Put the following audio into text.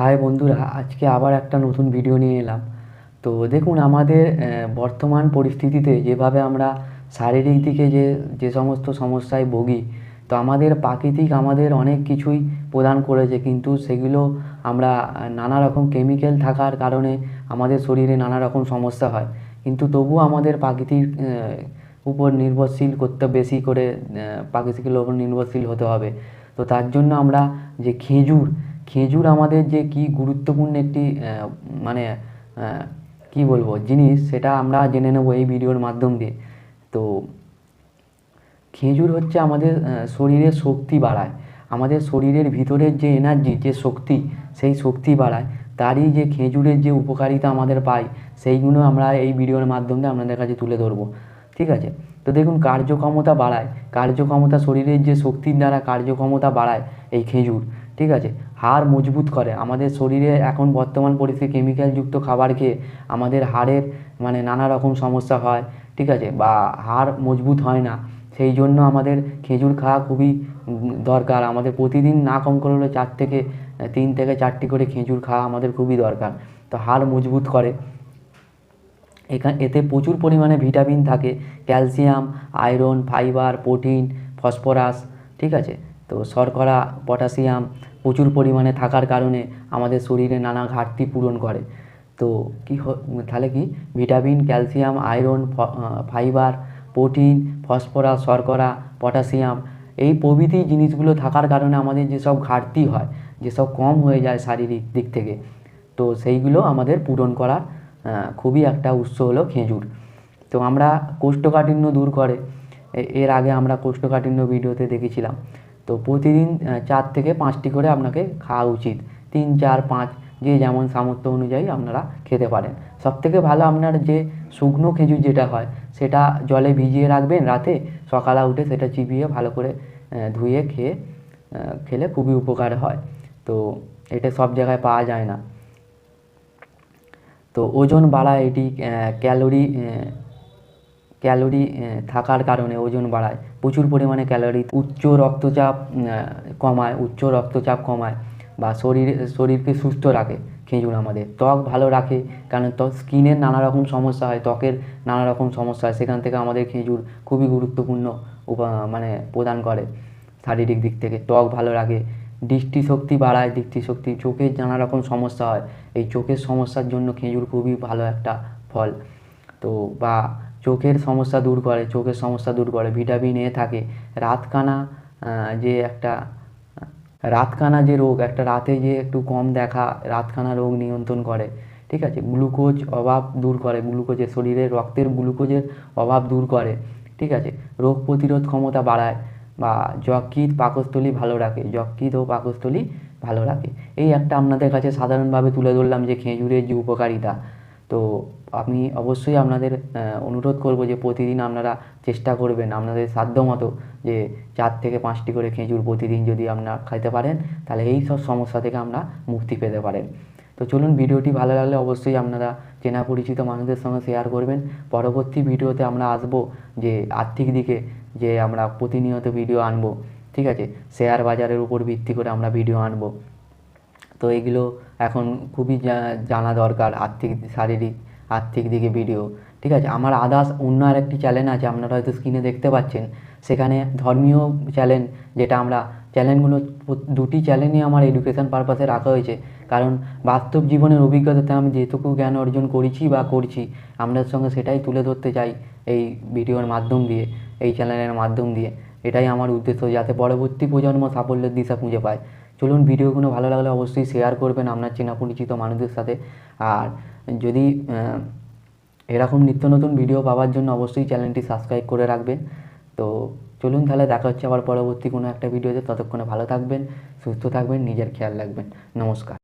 High বন্ধুরা, আজকে আবার একটা নতুন ভিডিও নিয়ে এলাম। তো দেখুন, আমাদের বর্তমান পরিস্থিতিতে যেভাবে আমরা শারীরিক দিকে যে যে সমস্ত সমস্যায় ভুগি, তো আমাদের প্রাকৃতিক আমাদের অনেক কিছুই প্রদান করেছে, কিন্তু সেগুলো আমরা নানা রকম কেমিক্যাল থাকার কারণে আমাদের শরীরে নানা রকম সমস্যা হয়। কিন্তু তবুও আমাদের প্রাকৃতিক উপর নির্ভরশীল করতে বেশি করে প্রাকৃতিকের উপর নির্ভরশীল হতে হবে। তো তার জন্য আমরা যে খেজুর খেজুর আমাদের যে কি গুরুত্বপূর্ণ একটি মানে কি বলব জিনিস সেটা আমরা জেনে নেব এই ভিডিওর মাধ্যম দিয়ে। তো খেজুর হচ্ছে আমাদের আহ, শরীরের শক্তি বাড়ায়। আমাদের শরীরের ভিতরের যে এনার্জি যে শক্তি সেই শক্তি বাড়ায়। তারই যে খেজুরের যে উপকারিতা আমাদের পাই সেইগুলো আমরা এই ভিডিওর মাধ্যমে আপনাদের কাছে তুলে ধরবো। ঠিক আছে? তো দেখুন কার্যক্ষমতা বাড়ায়। কার্যক্ষমতা শরীরের যে শক্তির দ্বারা কার্যক্ষমতা বাড়ায় এই খেজুর। ঠিক আছে? হাড় মজবুত করে। আমাদের শরীরে এখন বর্তমান পরিস্থিতি কেমিক্যালযুক্ত খাবার খেয়ে আমাদের হাড়ের মানে নানা রকম সমস্যা হয়, ঠিক আছে? বা হাড় মজবুত হয় না। সেই জন্য আমাদের খেজুর খাওয়া খুবই দরকার। আমাদের প্রতিদিন না কম করে হলে চার থেকে, তিন থেকে চারটি করে খেজুর খাওয়া আমাদের খুবই দরকার। তো হাড় মজবুত করে। এখানে এতে প্রচুর পরিমাণে ভিটামিন থাকে। Calcium, iron, fibre, protein, phosphorus, ঠিক আছে? তো শর্করা, পটাশিয়াম প্রচুর পরিমাণে থাকার কারণে আমাদের শরীরে নানা ঘাটতি পূরণ করে। তো কি তাহলে কি? Vitamin, calcium, iron fibre, protein, phosphorus, শর্করা, পটাশিয়াম এই প্রভৃতি জিনিসগুলো থাকার কারণে আমাদের যেসব ঘাটতি হয়, যেসব কম হয়ে যায় শারীরিক দিক থেকে, তো সেইগুলো আমাদের পূরণ করার খুবই একটা উৎস হলো খেজুর। তো আমরা কোষ্ঠকাঠিন্য দূর করে এর আগে আমরা কোষ্ঠকাঠিন্য ভিডিওতে দেখেছিলাম তো প্রতিদিন চার থেকে পাঁচটি করে আপনাকে খাওয়া উচিত। তিন, চার, পাঁচ, যে যেমন সামর্থ্য অনুযায়ী আপনারা খেতে পারেন। সবথেকে ভালো আপনার যে শুকনো খেজুর যেটা হয়, সেটা জলে ভিজিয়ে রাখবেন রাতে, সকালে উঠে সেটা চিবিয়ে ভালো করে ধুয়ে খেয়ে খেলে খুবই উপকার হয়। তো এটা সব জায়গায় পাওয়া যায় না। তো ওজন বাড়ায় এটি ক্যালোরি ক্যালোরি থাকার কারণে ওজন বাড়ায়। প্রচুর পরিমাণে ক্যালোরি, উচ্চ রক্তচাপ কমায়, উচ্চ রক্তচাপ কমায় বা শরীর, শরীরকে সুস্থ রাখে খেজুর আমাদের। ত্বক ভালো রাখে, কারণ ত্বক, স্কিনের নানা রকম সমস্যা হয়, ত্বকের নানা রকম সমস্যা হয়, সেখান থেকে আমাদের খেজুর খুবই গুরুত্বপূর্ণ উপা মানে প্রদান করে শারীরিক দিক থেকে। ত্বক ভালো রাখে, দৃষ্টিশক্তি বাড়ায়, দৃষ্টিশক্তি, চোখের নানা রকম সমস্যা হয়। এই চোখের সমস্যার জন্য খেজুর খুবই ভালো একটা ফল। তো বা চোখের সমস্যা দূর করে, চোখের সমস্যা দূর করে, ভিটামিন এ থাকে। রাতকানা যে একটা, রাতকানা যে রোগ, একটা রাতে যে একটু কম দেখা, রাতকানা রোগ নিয়ন্ত্রণ করে, ঠিক আছে? গ্লুকোজ অভাব দূর করে গ্লুকোজের শরীরে রক্তের গ্লুকোজের অভাব দূর করে, ঠিক আছে? রোগ প্রতিরোধ ক্ষমতা বাড়ায় বা যকৃৎ পাকস্থলী ভালো রাখে, যকৃৎ ও পাকস্থলী ভালো রাখে। এই একটা আপনাদের কাছে সাধারণভাবে তুলে ধরলাম যে খেজুরের যে উপকারিতা তো আমি অবশ্যই আপনাদের অনুরোধ করব যে প্রতিদিন আপনারা চেষ্টা করবেন আপনাদের সাধ্যমতো যে চার থেকে পাঁচটি করে খেজুর প্রতিদিন যদি আপনারা খাইতে পারেন, তাহলে এই সব সমস্যা থেকে আমরা মুক্তি পেতে পারেন। তো চলুন ভিডিওটি ভালো লাগলে অবশ্যই আপনারা চেনা পরিচিত মানুষদের সঙ্গে শেয়ার করবেন। পরবর্তী ভিডিওতে আমরা আসব যে আর্থিক দিকে যে আমরা প্রতিনিয়ত ভিডিও আনব, ঠিক আছে? শেয়ার বাজারের উপর ভিত্তি করে আমরা ভিডিও আনব। তো এগুলো এখন খুবই জানা দরকার আর্থিক, শারীরিক, আর্থিক দিকে ভিডিও ঠিক আছে? আমার আদার্স অন্য আরেকটি চ্যানেল আছে, আপনারা হয়তো স্ক্রিনে দেখতে পাচ্ছেন। সেখানে ধর্মীয় চ্যানেল যেটা আমরা চ্যানেলগুলো দুটি চ্যানেলই আমার এডুকেশন পারপাসে রাখা হয়েছে। কারণ বাস্তব জীবনের অভিজ্ঞতাতে আমি যেটুকু জ্ঞান অর্জন করেছি বা করছি, আপনাদের সঙ্গে সেটাই তুলে ধরতে চাই এই ভিডিওর মাধ্যম দিয়ে, এই চ্যানেলের মাধ্যম দিয়ে। এটাই আমার উদ্দেশ্য, যাতে পরবর্তী প্রজন্ম সাফল্যের দিশা খুঁজে পায়। চলুন ভিডিওগুলো ভালো লাগলে অবশ্যই শেয়ার করবেন আপনার চেনা পরিচিত মানুষদের সাথে। আর যদি এরকম নিত্য নতুন ভিডিও পাওয়ার জন্য অবশ্যই চ্যানেলটি সাবস্ক্রাইব করে রাখবেন। তো চলুন তাহলে দেখা হচ্ছে আবার পরবর্তী কোনো একটা ভিডিওতে ততক্ষণে ভালো থাকবেন, সুস্থ থাকবেন, নিজের খেয়াল রাখবেন। নমস্কার।